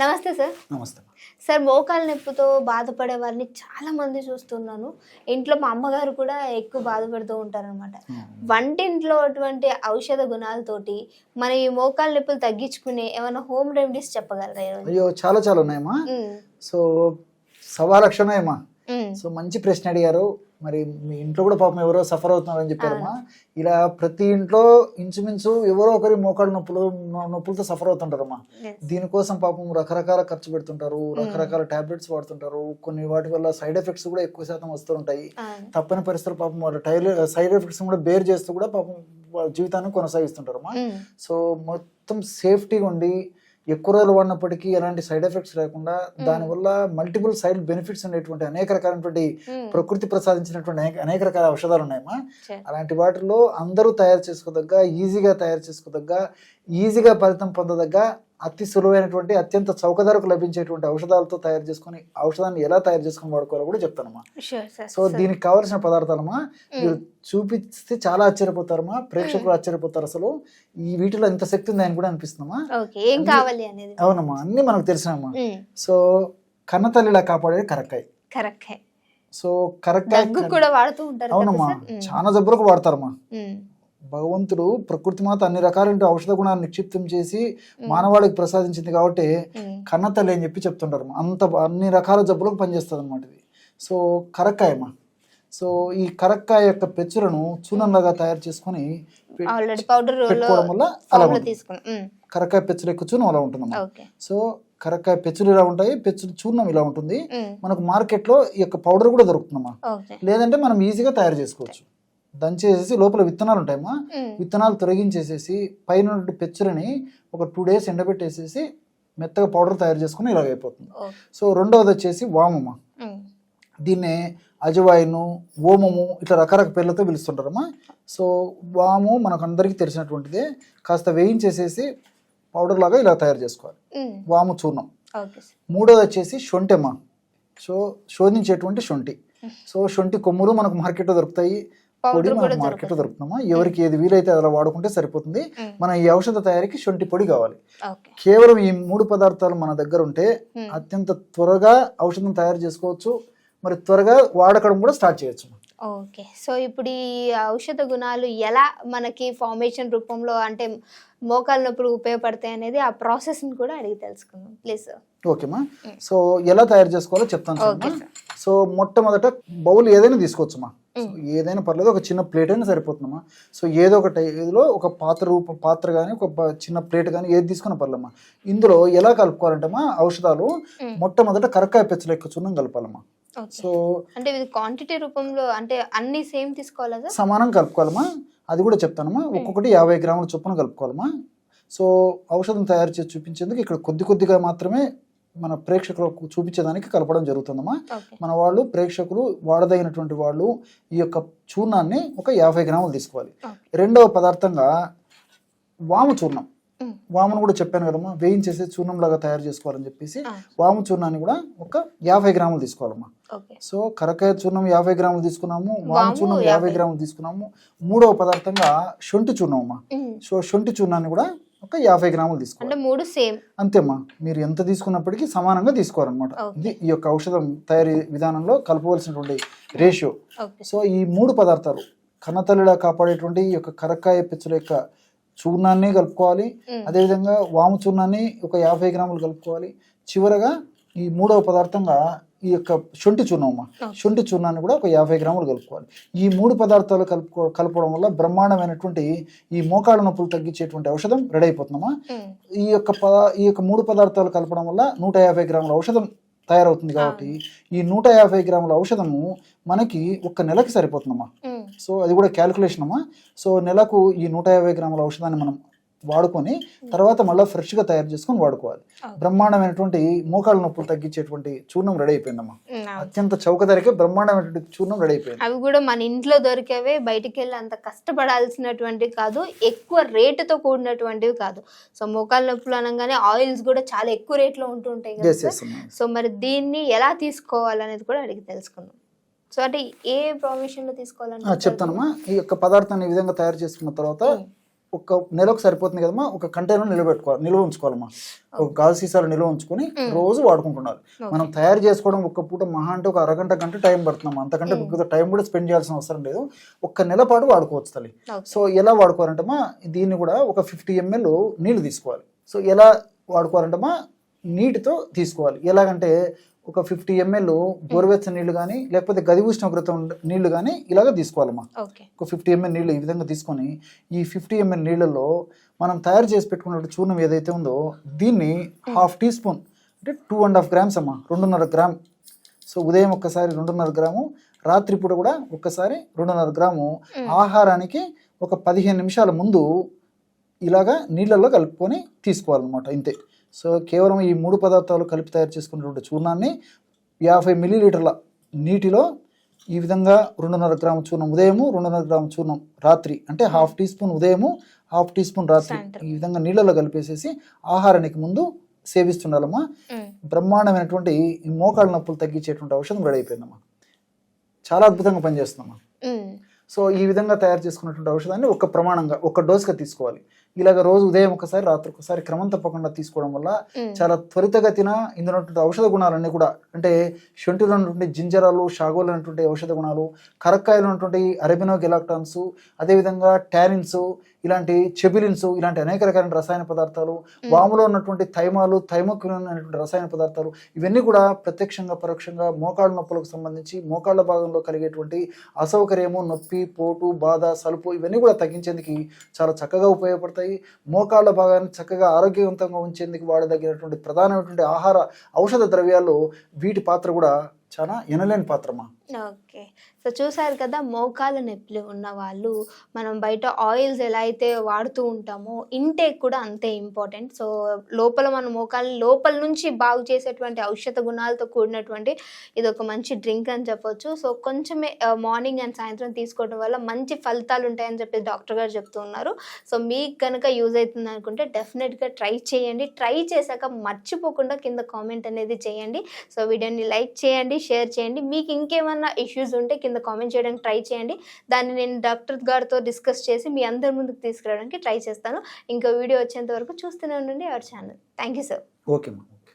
నమస్తే సార్. నమస్తే. సార్ మోకాలు నొప్పితో బాధపడే వారిని చాలా మంది చూస్తున్నాను. ఇంట్లో మా అమ్మగారు కూడా ఎక్కువ బాధపడుతూ ఉంటారనమాట వంటింట్లో అటువంటి ఔషధ గుణాలతోటి మన ఈ మోకాలు నొప్పులు తగ్గించుకునే ఏమైనా హోమ్ రెమెడీస్ చెప్పగలరా అయ్యో చాలా చాలా ఉన్నాయమ్మా. సో సవా లక్ష ఉన్నాయమ్మా ఉమ్, సో మంచి ప్రశ్న అడిగారు. మరి మీ ఇంట్లో కూడా పాపం ఎవరో సఫర్ అవుతున్నారని చెప్పారమ్మా. ఇలా ప్రతి ఇంట్లో ఇంచుమించు ఎవరో ఒకరి మోకాళ్ళ నొప్పులు నొప్పులతో సఫర్ అవుతుంటారమ్మా. దీనికోసం పాపం రకరకాల ఖర్చు పెడుతుంటారు. రకరకాల టాబ్లెట్స్ వాడుతుంటారు. కొన్ని వాటి వల్ల సైడ్ ఎఫెక్ట్స్ కూడా ఎక్కువ శాతం వస్తూ ఉంటాయి. అవును. తప్పని పరిస్థితులు పాపం వాళ్ళ టైల్ సైడ్ ఎఫెక్ట్స్ కూడా బేర్ చేస్తూ కూడా పాపం వాళ్ళ జీవితాన్ని కొనసాగిస్తుంటారమ్మా. ఉమ్, సో మొత్తం సేఫ్టీగా ఉండి ఎక్కువ రోజులు వాడినప్పటికీ ఎలాంటి సైడ్ ఎఫెక్ట్స్ లేకుండా దానివల్ల మల్టిపుల్ సైడ్ బెనిఫిట్స్ ఉండేటువంటి అనేక రకాలైనటువంటి ప్రకృతి ప్రసాదించినటువంటి అనేక అనేక రకాల ఔషధాలు ఉన్నాయమ్మా. అలాంటి వాటిలో అందరూ తయారు చేసుకోదగ్గ ఈజీగా తయారు చేసుకోదగ్గ ఈజీగా ఫలితం పొందదగ్గ అతి సులువైనటువంటి అత్యంత చౌకధరకు లభించేటువంటి ఔషధాలతో తయారు చేసుకొని ఔషధాన్ని ఎలా తయారు చేసుకొని వాడుకోవాలో కూడా చెప్తానమ్మా. సో దీనికి కావాల్సిన పదార్థాలమ్మా మీరు చూపిస్తే చాలా ఆశ్చర్యపోతారమ్మా ప్రేక్షకులు ఆశ్చర్యపోతారు అసలు. ఈ వీటిలో ఎంత శక్తి ఉంది అని కూడా అనిపిస్తుందమ్మా. అవునమ్మా అన్ని మనకు తెలిసినమ్మా ఉమ్, సో కన్నతల్లిలా కాపాడేది కరక్కాయ. కరెక్టే సో కరక్కాయ కూడా వాడుతూ ఉంటారు అవునమ్మా చాలా జబ్బులకు వాడతారమ్మా. భగవంతుడు ప్రకృతి మాత అన్ని రకాలైన ఔషధ గుణాన్ని నిక్షిప్తం చేసి మానవాళికి ప్రసాదించింది కాబట్టి కన్నతల్లి అని చెప్పి చెప్తుంటారు. అంత అన్ని రకాల జబ్బులకు పనిచేస్తుంది అనమాట ఇది. సో కరక్కాయమ్మా. సో ఈ కరక్కాయ యొక్క పెచ్చులను చూర్ణంలాగా తయారు చేసుకొని పెట్టుకోవడం వల్ల అలా ఉంటుంది. కరక్కాయ పెచ్చులు ఎక్కువ చూర్ణం అలా ఓకే. సో కరక్కాయ పెచ్చులు ఇలా ఉంటాయి. పెచ్చులు చూర్ణం ఇలా ఉంటుంది. మనకు మార్కెట్లో ఈ యొక్క పౌడర్ కూడా దొరుకుతుందమ్మా. లేదంటే మనం ఈజీగా తయారు చేసుకోవచ్చు. దంచేసేసి లోపల విత్తనాలు ఉంటాయమ్మా. విత్తనాలు తొలగించేసేసి పైన పెచ్చులని ఒక టూ డేస్ ఎండబెట్టేసేసి మెత్తగా పౌడర్ తయారు చేసుకుని ఇలాగ అయిపోతుంది. సో రెండవది వచ్చేసి వామమ్మ. దీన్నే అజవాయిను ఓమము ఇట్లా రకరకాల పేర్లతో పిలుస్తుంటారమ్మా. సో వాము మనకు అందరికీ తెలిసినటువంటిదే. కాస్త వేయించేసేసి పౌడర్ లాగా ఇలా తయారు చేసుకోవాలి. వాము చూర్ణం. మూడోది వచ్చేసి శొంఠెమ్మ. సో శోధించేటువంటి శొంఠి. సో శొంఠి కొమ్ములు మనకు మార్కెట్లో దొరుకుతాయి. పొడి మనకు మార్కెట్లో దొరుకుతున్నామా ఎవరికి ఏది వీలైతే అలా వాడుకుంటే సరిపోతుంది. మన ఈ ఔషధ తయారీకి శొంఠి పొడి కావాలి. కేవలం ఈ మూడు పదార్థాలు మన దగ్గర ఉంటే అత్యంత త్వరగా ఔషధం తయారు చేసుకోవచ్చు. మరి త్వరగా వాడకడం కూడా స్టార్ట్ చేయొచ్చు. ఓకే. సో ఇప్పుడు ఈ ఔషధ గుణాలు ఎలా మనకి ఫార్మేషన్ రూపంలో అంటే మోకాలు నొప్పులు ఉపయోగపడతాయి అనేది ఆ ప్రాసెస్ని కూడా అడిగి తెలుసుకుందాం. ప్లీజ్ ఓకేమా సో ఎలా తయారు చేసుకోవాలో చెప్తాను సో మొట్టమొదట బౌల్ ఏదైనా తీసుకోవచ్చుమా సో. ఏదైనా పర్లేదు ఒక చిన్న ప్లేట్ అయినా సరిపోతుందమ్మా. సో ఏదో ఒక ఇదిలో ఒక పాత్ర రూప పాత్ర కానీ ఒక చిన్న ప్లేట్ కానీ ఏది తీసుకున్న పర్లేమ్మా ఇందులో ఎలా కలుపుకోవాలంటమ్మా ఔషధాలు. మొట్టమొదట కరక్కాయ పెచ్చలు ఎక్కువ చూర్ణం కలపాలమ్మా. సో అంటే ఇది క్వాంటిటీ రూపంలో అంటే అన్ని సేమ్ తీసుకోవాలా సమానం కలుపుకోవాలమ్మా. అది కూడా చెప్తానమ్మా. ఒక్కొక్కటి యాభై గ్రాముల చొప్పున కలుపుకోవాలమ్మా. సో ఔషధం తయారు చేసి చూపించేందుకు ఇక్కడ కొద్ది కొద్దిగా మాత్రమే మన ప్రేక్షకులకు చూపించేదానికి కలపడం జరుగుతుందమ్మా. మన వాళ్ళు ప్రేక్షకులు వాడదగినటువంటి వాళ్ళు ఈ యొక్క చూర్ణాన్ని ఒక యాభై గ్రాములు తీసుకోవాలి. రెండవ పదార్థంగా వాము చూర్ణం. వామును కూడా చెప్పాను కదమ్మా వేయించేసి చూర్ణం లాగా తయారు చేసుకోవాలని చెప్పేసి వాము చూర్ణాన్ని కూడా ఒక యాభై గ్రాములు తీసుకోవాలమ్మా. సో కరకాయ చూర్ణం యాభై గ్రాములు తీసుకున్నాము వాము చూర్ణం యాభై. గ్రాములు తీసుకున్నాము. మూడవ పదార్థంగా శొంఠి చూర్ణం అమ్మా. సో శొంఠి చూర్ణాన్ని కూడా ఒక యాభై గ్రాములు అంటే తీసుకోవాలి మూడు సేమ్. అంతేమ్మా. మీరు ఎంత తీసుకున్నప్పటికీ సమానంగా తీసుకోవాలన్నమాట. ఇది ఈ యొక్క ఔషధం తయారీ విధానంలో కలపవలసినటువంటి రేషియో. సో ఈ మూడు పదార్థాలు కన్నతల్లిలా కాపాడేటువంటి ఈ యొక్క కరక్కాయ పిచ్చుల యొక్క చూర్ణాన్ని కలుపుకోవాలి. అదేవిధంగా వాము చూర్ణాన్ని ఒక యాభై గ్రాములు కలుపుకోవాలి. చివరగా ఈ మూడవ పదార్థంగా ఈ యొక్క శొంఠి చూర్ణం అమ్మా ఓకే. శొంఠి చూర్ణాన్ని కూడా ఒక యాభై గ్రాములు కలుపుకోవాలి ఈ మూడు పదార్థాలు కలుపుకో కలపడం వల్ల బ్రహ్మాండమైనటువంటి ఈ మోకాళ్ళ నొప్పులు తగ్గించేటువంటి ఔషధం రెడీ అయిపోతుందమ్మా. ఈ యొక్క పద ఈ యొక్క మూడు పదార్థాలు కలపడం వల్ల నూట యాభై గ్రాముల ఔషధం తయారవుతుంది కాబట్టి ఈ నూట యాభై గ్రాముల ఔషధము మనకి ఒక్క నెలకి సరిపోతుందమ్మా. సో అది కూడా క్యాలిక్యులేషన్ అమ్మా సో నెలకు ఈ నూట యాభై గ్రాముల ఔషధాన్ని మనం వాడుకొని తర్వాత మళ్ళీ ఫ్రెష్గా తయారు చేసుకొని వాడుకోవాలి. బ్రహ్మాండమైనటువంటి మోకాళ్ళ నొప్పులు తగ్గించేటువంటి చూర్ణం రెడీ అయిపోయిందమ్మా. అత్యంత చౌక ధరకే బ్రహ్మాండమైనటువంటి చూర్ణం రెడీ అయిపోయింది. అవి కూడా మన ఇంట్లో దొరికేవే బయటికి వెళ్ళి అంత కష్టపడాల్సినటువంటివి కాదు ఎక్కువ రేటుతో కూడినటువంటివి కాదు. సో మోకాలు నొప్పులు అనగానే ఆయిల్స్ కూడా చాలా ఎక్కువ రేట్లో ఉంటుంటాయి కదా సో మరి దీన్ని ఎలా తీసుకోవాలనేది కూడా అడిగి తెలుసుకుందాం. సో అంటే ఏ ప్రొవిషన్లో ఆ, తీసుకోవాలంటే చెప్తానమ్మా. ఈ యొక్క పదార్థాన్ని ఈ విధంగా తయారు చేసుకున్న తర్వాత. ఒక నెలకు సరిపోతుంది కదమ్మా ఒక కంటైనర్ నిలబెట్టుకోవాలి నిల్వ ఉంచుకోవాలమ్మా. ఒక గాజు సీసాలు నిల్వ ఉంచుకొని రోజు వాడుకుంటున్నారు. మనం తయారు చేసుకోవడం ఒక్క పూట మహా అంటే ఒక అరగంట గంట టైం పడుతున్నాం అంతకంటే టైం కూడా స్పెండ్ చేయాల్సిన అవసరం లేదు. ఒక్క నెల పాటు వాడుకోవచ్చు తల్లి. సో ఎలా వాడుకోవాలంటమ్మా దీన్ని కూడా ఒక ఫిఫ్టీ ఎంఎల్ నీళ్ళు తీసుకోవాలి. సో ఎలా వాడుకోవాలంటమ్మా నీటితో తీసుకోవాలి. ఎలాగంటే ఒక ఫిఫ్టీ ఎంఎల్ గోరువెచ్చని నీళ్ళు కానీ లేకపోతే గది ఉష్ణోగ్రత నీళ్ళు కానీ ఇలాగ తీసుకోవాలమ్మా. ఒక ఫిఫ్టీ ఎంఎల్ నీళ్ళు ఈ విధంగా తీసుకొని ఈ ఫిఫ్టీ ఎంఎల్ నీళ్ళల్లో మనం తయారు చేసి పెట్టుకున్న చూర్ణం ఏదైతే ఉందో దీన్ని హాఫ్ టీ స్పూన్ అంటే టూ అండ్ హాఫ్ గ్రామ్స్ అమ్మా రెండున్నర గ్రామ్ సో ఉదయం ఒక్కసారి రెండున్నర గ్రాము రాత్రిపూట కూడా ఒక్కసారి రెండున్నర గ్రాము ఆహారానికి ఒక పదిహేను నిమిషాల ముందు ఇలాగా నీళ్ళల్లో కలుపుకొని తీసుకోవాలన్నమాట ఇంతే. సో కేవలం ఈ మూడు పదార్థాలు కలిపి తయారు చేసుకున్నటువంటి చూర్ణాన్ని యాభై మిల్లీలీటర్ల నీటిలో ఈ విధంగా రెండున్నర గ్రాము చూర్ణం ఉదయము రెండున్నర గ్రాము చూర్ణం రాత్రి అంటే హాఫ్ టీ స్పూన్ ఉదయము హాఫ్ టీ స్పూన్ రాత్రి. ఈ విధంగా నీళ్ళలో కలిపేసేసి ఆహారానికి ముందు సేవిస్తుండాలమ్మా. బ్రహ్మాండమైనటువంటి ఈ మోకాళ్ళ నొప్పులు తగ్గించేటువంటి ఔషధం రెడీ అయిపోయిందమ్మా చాలా అద్భుతంగా పనిచేస్తుందమ్మా. సో ఈ విధంగా తయారు చేసుకున్నటువంటి ఔషధాన్ని ఒక ప్రమాణంగా ఒక డోస్గా తీసుకోవాలి ఇలాగ రోజు ఉదయం ఒకసారి రాత్రి ఒకసారి క్రమం తప్పకుండా తీసుకోవడం వల్ల. చాలా త్వరితగతిన ఇందులో ఉన్నటువంటి ఔషధ గుణాలన్నీ కూడా అంటే శొంఠిలో ఉన్నటువంటి జింజరాలు షాగోలో ఉన్నటువంటి ఔషధ గుణాలు కరక్కాయలో ఉన్నటువంటి అరబినో గెలాక్టాన్స్ అదేవిధంగా టానిన్స్ ఇలాంటి చెబిలిన్స్ ఇలాంటి అనేక రకాల రసాయన పదార్థాలు వాములో ఉన్నటువంటి థైమాలు థైమోక్విన్ అనేటువంటి రసాయన పదార్థాలు ఇవన్నీ కూడా ప్రత్యక్షంగా పరోక్షంగా మోకాళ్ళ నొప్పులకు సంబంధించి మోకాళ్ళ భాగంలో కలిగేటువంటి అసౌకర్యము నొప్పి పోటు బాధ సలుపు ఇవన్నీ కూడా తగ్గించేందుకు చాలా చక్కగా ఉపయోగపడతాయి మోకాళ్ళ భాగాన్ని చక్కగా ఆరోగ్యవంతంగా ఉంచేందుకు వాడదగినటువంటి ప్రధానమైనటువంటి ఆహార ఔషధ ద్రవ్యాలు వీటి పాత్ర కూడా చాలా ఎనలేని పాత్రమా? ఓకే. సో చూసారు కదా మోకాల నొప్పులు ఉన్న వాళ్ళు మనం బయట ఆయిల్స్ ఎలా అయితే వాడుతూ ఉంటామో ఇంటేక్ కూడా అంతే ఇంపార్టెంట్ సో లోపల మన మోకాలు లోపల నుంచి బాగు చేసేటువంటి ఔషధ గుణాలతో కూడినటువంటి ఇది ఒక మంచి డ్రింక్ అని చెప్పొచ్చు. సో కొంచెమే మార్నింగ్ అండ్ సాయంత్రం తీసుకోవడం వల్ల మంచి ఫలితాలు ఉంటాయని చెప్పి డాక్టర్ గారు చెప్తూ ఉన్నారు. సో మీకు కనుక యూజ్ అవుతుంది అనుకుంటే డెఫినెట్గా ట్రై చేయండి. ట్రై చేశాక మర్చిపోకుండా కింద కామెంట్ అనేది చేయండి. సో వీడియోని లైక్ చేయండి షేర్ చేయండి. మీకు ఇంకేమైనా ఏమన్నా ఇష్యూస్ ఉంటే కింద కామెంట్ చేయడానికి ట్రై చేయండి. దాన్ని నేను డాక్టర్ గారితో డిస్కస్ చేసి మీ అందరి ముందుకు తీసుకురావడానికి ట్రై చేస్తాను. ఇంకో వీడియో వచ్చేంత వరకు చూస్తూనే ఉండండి our channel thank you sir okay